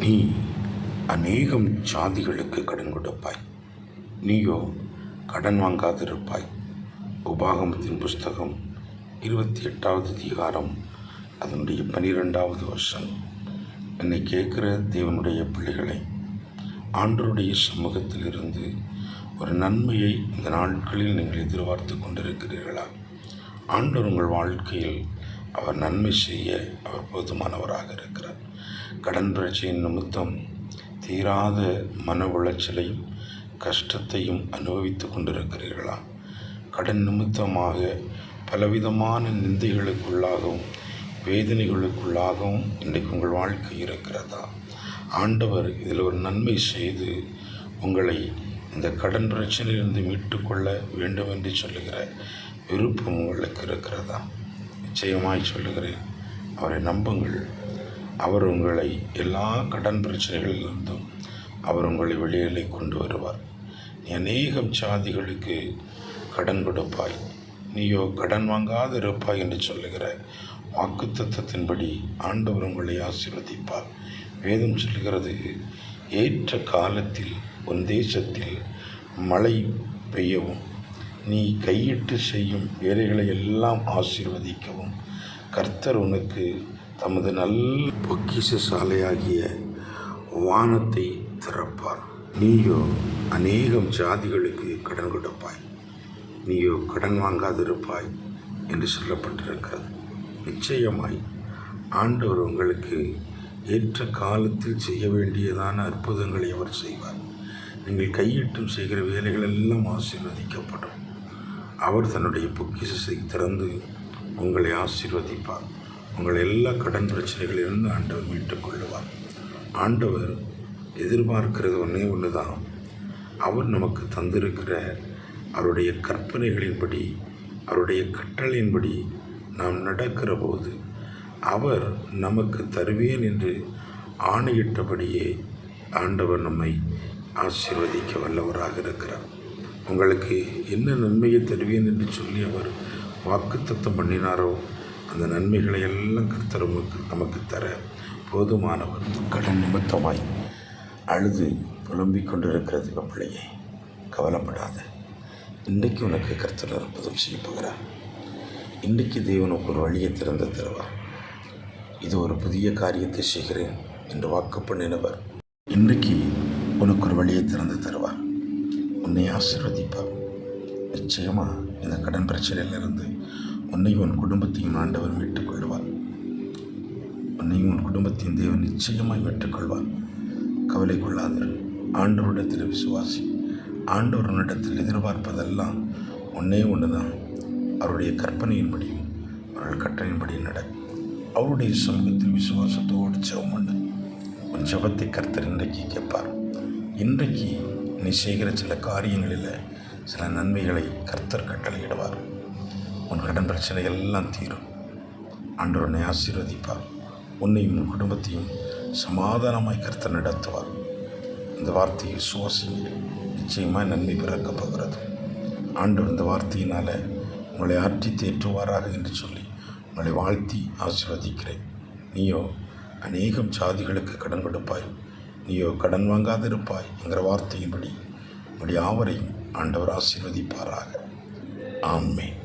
நீ அநேகம் ஜாதிகளுக்கு கடன் கொடுப்பாய். நீயோ கடன் வாங்காதிருப்பாய். உபாகமத்தின் புஸ்தகம் இருபத்தி எட்டாவது அதிகாரம் அதனுடைய பனிரெண்டாவது வருஷம் என்னை கேட்குற தேவனுடைய பிள்ளைகளை ஆண்டருடைய சமூகத்திலிருந்து ஒரு நன்மையை இந்த நாட்களில் நீங்கள் எதிர்பார்த்து கொண்டிருக்கிறீர்களா? ஆண்டவர் உங்கள் வாழ்க்கையில் அவர் நன்மை செய்ய அவர் போதுமானவராக இருக்கிறார். கடன் பிரச்சனையின் நிமித்தம் தீராத மன உளைச்சலையும் கஷ்டத்தையும் அனுபவித்து கொண்டிருக்கிறீர்களா? கடன் நிமித்தமாக பலவிதமான நிந்தைகளுக்குள்ளாகவும் வேதனைகளுக்குள்ளாகவும் இன்றைக்கு உங்கள் வாழ்க்கை இருக்கிறதா? ஆண்டவர் இதில் ஒரு நன்மை செய்து உங்களை இந்த கடன் பிரச்சனையிலிருந்து மீட்டுக்கொள்ள வேண்டும் என்று சொல்லுகிற விருப்பம் உங்களுக்கு இருக்கிறதா? நிச்சயமாய் சொல்லுகிறேன். அவரை நம்புங்கள். அவர் உங்களை எல்லா கடன் பிரச்சனைகளிலிருந்தும் அவர் உங்களை வெளியிலே கொண்டு வருவார். நீ அநேகம் சாதிகளுக்கு கடன் கொடுப்பாய். நீயோ கடன் வாங்காது இருப்பாய் என்று சொல்லுகிற வாக்குத்தத்தத்தின்படி ஆண்டவர் உங்களை ஆசீர்வதிப்பார். வேதம் சொல்கிறது ஏற்ற காலத்தில் உன் தேசத்தில் மழை பெய்யவும் நீ கையிட்டு செய்யும் வேலைகளை எல்லாம் ஆசீர்வதிக்கவும். கர்த்தர் உனக்கு தமது நல்ல பொக்கிஷ சாலையாகிய வானத்தை திறப்பார். நீயோ அநேகம் ஜாதிகளுக்கு கடன் கொடுப்பாய். நீயோ கடன் வாங்காதிருப்பாய் என்று சொல்லப்பட்டிருக்கிறது. நிச்சயமாய் ஆண்டவர் உங்களுக்கு ஏற்ற காலத்தில் செய்ய வேண்டியதான அற்புதங்களை அவர் செய்வார். நீங்கள் கையிட்டும் செய்கிற வேலைகள் எல்லாம் ஆசீர்வதிக்கப்படும். அவர் தன்னுடைய பொக்கிசத்தை திறந்து உங்களை ஆசீர்வதிப்பார். உங்கள் எல்லா கடன் பிரச்சனைகளிலிருந்து ஆண்டவர் மீட்டுக் கொள்ளுவார். ஆண்டவர் எதிர்பார்க்கிறது ஒன்றே ஒன்று தான் அவர் நமக்கு தந்திருக்கிற அவருடைய கற்பனைகளின்படி அவருடைய கட்டளையின்படி நாம் நடக்கிற போது அவர் நமக்கு தருவேன் என்று ஆணையிட்டபடியே ஆண்டவர் நம்மை ஆசீர்வதிக்க வல்லவராக இருக்கிறார். உங்களுக்கு என்ன நன்மையை தருவேன் என்று சொல்லி அவர் வாக்குத்தத்தம் பண்ணினாரோ அந்த நன்மைகளை எல்லாம் கர்த்தர் நமக்கு நமக்கு தர போதுமானவர். கடன் நிமித்தமாய் அழுது புலம்பிக் கொண்டிருக்கிறது பிள்ளையே கவலைப்படாத. இன்றைக்கு உனக்கு கர்த்தர் அற்புதம் செய்ய போகிறார். இன்றைக்கு தேவனுக்கு ஒரு வழியை திறந்து தருவார். இது ஒரு புதிய காரியத்தை செய்கிறேன் என்று வாக்கு பண்ணினவர் இன்றைக்கு உனக்கு ஒரு வழியை திறந்து தருவார். உன்னை ஆசிர்வதிப்பார். நிச்சயமாக இந்த கடன் பிரச்சனையிலிருந்து உன்னையும் உன் குடும்பத்தையும் ஆண்டவர் மீட்டுக் கொள்வார் உன்னையும் உன் குடும்பத்தையும் தேவன் நிச்சயமாய் மீட்டுக்கொள்வார். கவலை கொள்ளாதீர் ஆண்டவரிடத்தில் விசுவாசி ஆண்டவர் எதிர்பார்ப்பதெல்லாம் ஒன்றே ஒன்று தான் அவருடைய கற்பனையின்படியும் அவர்கள் கட்டளையின்படி நட. அவருடைய சமூகத்தில் விசுவாசத்தோடு ஜெபம் உண்டு உன் ஜெபத்தை கர்த்தர் இன்றைக்கு கேட்பார். இன்றைக்கு நீ செய்கிற சில காரியங்களில் சில நன்மைகளை கர்த்தர் கட்டளையிடுவார். உன் கடன் பிரச்சனை எல்லாம் தீரும். ஆண்டவர் உன்னை ஆசீர்வதிப்பார். உன்னையும் உன் குடும்பத்தையும் சமாதானமாய் கர்த்தர் நடத்துவார். இந்த வார்த்தையை சுவாசி நிச்சயமாக நன்மை பிறக்கப் போகிறது. ஆண்டவர் இந்த வார்த்தையினால் உங்களை ஆற்றி தேற்றுவாராக என்று சொல்லி உங்களை வாழ்த்தி ஆசீர்வதிக்கிறேன். நீயோ அநேகம் சாதிகளுக்கு கடன் கொடுப்பாய். நீயோ கடன் வாங்காதிருப்பாய் என்கிற வார்த்தையின்படி உங்களுடைய யாவரையும் ஆண்டவர் ஆசீர்வதிப்பாராக. ஆமென்.